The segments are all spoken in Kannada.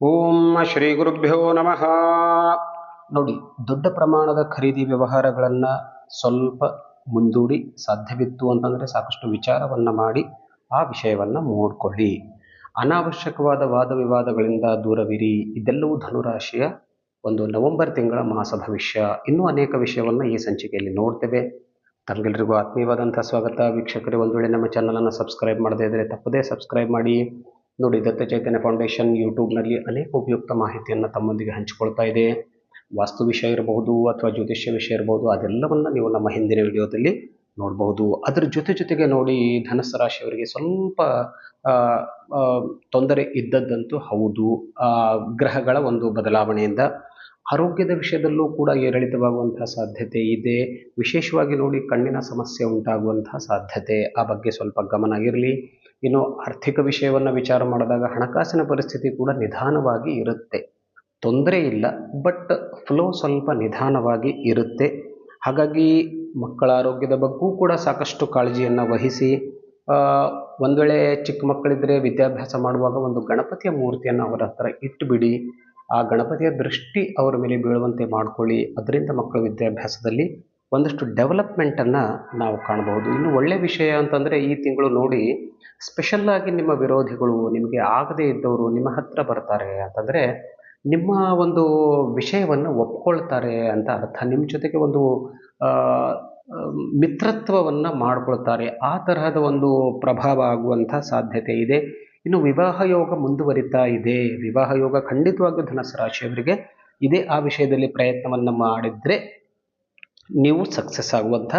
ಓಂ ಶ್ರೀ ಗುರುಭ್ಯೋ ನಮಃ. ನೋಡಿ, ದೊಡ್ಡ ಪ್ರಮಾಣದ ಖರೀದಿ ವ್ಯವಹಾರಗಳನ್ನು ಸ್ವಲ್ಪ ಮುಂದೂಡಿ ಸಾಧ್ಯವಿತ್ತು ಅಂತಂದರೆ ಸಾಕಷ್ಟು ವಿಚಾರವನ್ನು ಮಾಡಿ ಆ ವಿಷಯವನ್ನು ನೋಡ್ಕೊಳ್ಳಿ. ಅನಾವಶ್ಯಕವಾದ ವಾದ ವಿವಾದಗಳಿಂದ ದೂರವಿರಿ. ಇದೆಲ್ಲವೂ ಧನುರಾಶಿಯ ಒಂದು ನವೆಂಬರ್ ತಿಂಗಳ ಮಾಸ ಭವಿಷ್ಯ. ಇನ್ನೂ ಅನೇಕ ವಿಷಯವನ್ನು ಈ ಸಂಚಿಕೆಯಲ್ಲಿ ನೋಡ್ತೇವೆ. ತಮಗೆಲ್ಲರಿಗೂ ಆತ್ಮೀಯವಾದಂಥ ಸ್ವಾಗತ. ವೀಕ್ಷಕರೇ, ಒಂದು ವೇಳೆ ನಮ್ಮ ಚಾನಲನ್ನು ಸಬ್ಸ್ಕ್ರೈಬ್ ಮಾಡದೇ ಇದ್ದರೆ ತಪ್ಪದೇ ಸಬ್ಸ್ಕ್ರೈಬ್ ಮಾಡಿ. ನೋಡಿ, ದತ್ತ ಚೈತನ್ಯ ಫೌಂಡೇಶನ್ ಯೂಟ್ಯೂಬ್ನಲ್ಲಿ ಅನೇಕ ಉಪಯುಕ್ತ ಮಾಹಿತಿಯನ್ನು ತಮ್ಮೊಂದಿಗೆ ಹಂಚಿಕೊಳ್ತಾ ಇದೆ. ವಾಸ್ತು ವಿಷಯ ಇರಬಹುದು ಅಥವಾ ಜ್ಯೋತಿಷ್ಯ ವಿಷಯ ಇರಬಹುದು, ಅದೆಲ್ಲವನ್ನು ನೀವು ನಮ್ಮ ಹಿಂದಿನ ವಿಡಿಯೋದಲ್ಲಿ ನೋಡಬಹುದು. ಅದರ ಜೊತೆ ಜೊತೆಗೆ ನೋಡಿ, ಧನಸ್ಸು ರಾಶಿಯವರಿಗೆ ಸ್ವಲ್ಪ ತೊಂದರೆ ಇದ್ದದ್ದಂತೂ ಹೌದು. ಗ್ರಹಗಳ ಒಂದು ಬದಲಾವಣೆಯಿಂದ ಆರೋಗ್ಯದ ವಿಷಯದಲ್ಲೂ ಕೂಡ ಏರಿಳಿತವಾಗುವಂತಹ ಸಾಧ್ಯತೆ ಇದೆ. ವಿಶೇಷವಾಗಿ ನೋಡಿ, ಕಣ್ಣಿನ ಸಮಸ್ಯೆ ಉಂಟಾಗುವಂತಹ ಸಾಧ್ಯತೆ. ಆ ಬಗ್ಗೆ ಸ್ವಲ್ಪ ಗಮನ ಇರಲಿ. ಇನ್ನು ಆರ್ಥಿಕ ವಿಷಯವನ್ನು ವಿಚಾರ ಮಾಡಿದಾಗ ಹಣಕಾಸಿನ ಪರಿಸ್ಥಿತಿ ಕೂಡ ನಿಧಾನವಾಗಿ ಇರುತ್ತೆ. ತೊಂದರೆ ಇಲ್ಲ, ಬಟ್ ಫ್ಲೋ ಸ್ವಲ್ಪ ನಿಧಾನವಾಗಿ ಇರುತ್ತೆ. ಹಾಗಾಗಿ ಮಕ್ಕಳ ಆರೋಗ್ಯದ ಬಗ್ಗೂ ಕೂಡ ಸಾಕಷ್ಟು ಕಾಳಜಿಯನ್ನು ವಹಿಸಿ ಒಂದು ವೇಳೆ ಚಿಕ್ಕ ಮಕ್ಕಳಿದ್ದರೆ ವಿದ್ಯಾಭ್ಯಾಸ ಮಾಡುವಾಗ ಒಂದು ಗಣಪತಿಯ ಮೂರ್ತಿಯನ್ನು ಅವರ ಹತ್ರ ಇಟ್ಟುಬಿಡಿ ಆ ಗಣಪತಿಯ ದೃಷ್ಟಿ ಅವರ ಮೇಲೆ ಬೀಳುವಂತೆ ಮಾಡಿಕೊಳ್ಳಿ. ಅದರಿಂದ ಮಕ್ಕಳ ವಿದ್ಯಾಭ್ಯಾಸದಲ್ಲಿ ಒಂದಷ್ಟು ಡೆವಲಪ್ಮೆಂಟನ್ನು ನಾವು ಕಾಣಬಹುದು. ಇನ್ನು ಒಳ್ಳೆಯ ವಿಷಯ ಅಂತಂದರೆ ಈ ತಿಂಗಳು ನೋಡಿ ಸ್ಪೆಷಲ್ಲಾಗಿ ನಿಮ್ಮ ವಿರೋಧಿಗಳು ನಿಮಗೆ ಆಗದೇ ಇದ್ದವರು ನಿಮ್ಮ ಹತ್ರ ಬರ್ತಾರೆ ಅಂತಂದರೆ ನಿಮ್ಮ ಒಂದು ವಿಷಯವನ್ನು ಒಪ್ಕೊಳ್ತಾರೆ ಅಂತ ಅರ್ಥ. ನಿಮ್ಮ ಜೊತೆಗೆ ಒಂದು ಮಿತ್ರತ್ವವನ್ನು ಮಾಡಿಕೊಳ್ತಾರೆ. ಆ ತರಹದ ಒಂದು ಪ್ರಭಾವ ಆಗುವಂಥ ಸಾಧ್ಯತೆ ಇದೆ. ಇನ್ನು ವಿವಾಹ ಯೋಗ ಮುಂದುವರಿತಾ ಇದೆ. ವಿವಾಹ ಯೋಗ ಖಂಡಿತವಾಗಿಯೂ ಧನಸ್ಸು ರಾಶಿಯವರಿಗೆ ಇದೇ ಆ ವಿಷಯದಲ್ಲಿ ಪ್ರಯತ್ನವನ್ನು ಮಾಡಿದರೆ ನೀವು ಸಕ್ಸಸ್ ಆಗುವಂಥ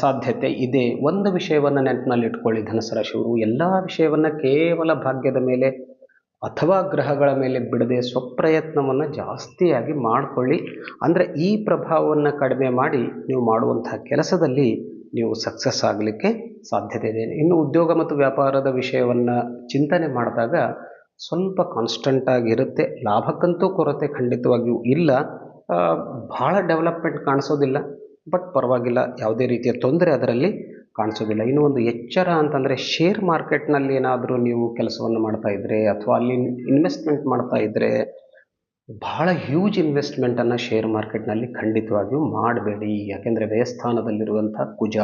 ಸಾಧ್ಯತೆ ಇದೆ. ಒಂದು ವಿಷಯವನ್ನು ನೆನಪಿನಲ್ಲಿ ಇಟ್ಕೊಳ್ಳಿ ಧನುಸು ರಾಶಿಯವರು ಎಲ್ಲ ವಿಷಯವನ್ನು ಕೇವಲ ಭಾಗ್ಯದ ಮೇಲೆ ಅಥವಾ ಗ್ರಹಗಳ ಮೇಲೆ ಬಿಡದೆ ಸ್ವಪ್ರಯತ್ನವನ್ನು ಜಾಸ್ತಿಯಾಗಿ ಮಾಡಿಕೊಳ್ಳಿ. ಅಂದರೆ ಈ ಪ್ರಭಾವವನ್ನು ಕಡಿಮೆ ಮಾಡಿ ನೀವು ಮಾಡುವಂತಹ ಕೆಲಸದಲ್ಲಿ ನೀವು ಸಕ್ಸಸ್ ಆಗಲಿಕ್ಕೆ ಸಾಧ್ಯತೆ ಇದೆ. ಇನ್ನು ಉದ್ಯೋಗ ಮತ್ತು ವ್ಯಾಪಾರದ ವಿಷಯವನ್ನು ಚಿಂತನೆ ಮಾಡಿದಾಗ ಸ್ವಲ್ಪ ಕಾನ್ಸ್ಟಂಟ್ ಆಗಿರುತ್ತೆ. ಲಾಭಕ್ಕಂತೂ ಕೊರತೆ ಖಂಡಿತವಾಗಿಯೂ ಇಲ್ಲ. ಬಹಳ ಡೆವಲಪ್ಮೆಂಟ್ ಕಾಣಿಸೋದಿಲ್ಲ ಬಟ್ ಪರವಾಗಿಲ್ಲ, ಯಾವುದೇ ರೀತಿಯ ತೊಂದರೆ ಅದರಲ್ಲಿ ಕಾಣಿಸೋದಿಲ್ಲ. ಇನ್ನು ಒಂದು ಎಚ್ಚರ ಅಂತಂದರೆ ಶೇರ್ ಮಾರ್ಕೆಟ್ನಲ್ಲಿ ಏನಾದರೂ ನೀವು ಕೆಲಸವನ್ನು ಮಾಡ್ತಾ ಇದ್ದರೆ ಅಥವಾ ಅಲ್ಲಿ ಇನ್ವೆಸ್ಟ್ಮೆಂಟ್ ಮಾಡ್ತಾ ಇದ್ದರೆ ಬಹಳ ಹ್ಯೂಜ್ ಇನ್ವೆಸ್ಟ್ಮೆಂಟನ್ನು ಶೇರ್ ಮಾರ್ಕೆಟ್ನಲ್ಲಿ ಖಂಡಿತವಾಗಿಯೂ ಮಾಡಬೇಡಿ. ಯಾಕೆಂದರೆ ವ್ಯಯಸ್ಥಾನದಲ್ಲಿರುವಂಥ ಕುಜ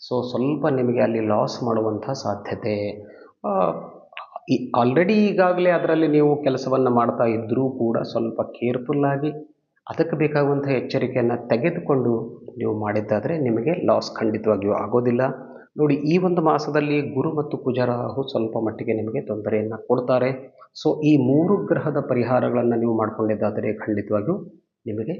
ಸೊ ಸ್ವಲ್ಪ ನಿಮಗೆ ಅಲ್ಲಿ ಲಾಸ್ ಮಾಡುವಂಥ ಸಾಧ್ಯತೆ. ಆಲ್ರೆಡಿ ಈಗಾಗಲೇ ಅದರಲ್ಲಿ ನೀವು ಕೆಲಸವನ್ನು ಮಾಡ್ತಾ ಇದ್ದರೂ ಕೂಡ ಸ್ವಲ್ಪ ಕೇರ್ಫುಲ್ಲಾಗಿ ಅದಕ್ಕೆ ಬೇಕಾಗುವಂಥ ಎಚ್ಚರಿಕೆಯನ್ನು ತೆಗೆದುಕೊಂಡು ನೀವು ಮಾಡಿದ್ದಾದರೆ ನಿಮಗೆ ಲಾಸ್ ಖಂಡಿತವಾಗಿಯೂ ಆಗೋದಿಲ್ಲ. ನೋಡಿ, ಈ ಒಂದು ಮಾಸದಲ್ಲಿ ಗುರು ಮತ್ತು ಕುಜರಾಹು ಸ್ವಲ್ಪ ಮಟ್ಟಿಗೆ ನಿಮಗೆ ತೊಂದರೆಯನ್ನು ಕೊಡ್ತಾರೆ. ಸೊ ಈ ಮೂರು ಗ್ರಹದ ಪರಿಹಾರಗಳನ್ನು ನೀವು ಮಾಡಿಕೊಂಡಿದ್ದಾದರೆ ಖಂಡಿತವಾಗಿಯೂ ನಿಮಗೆ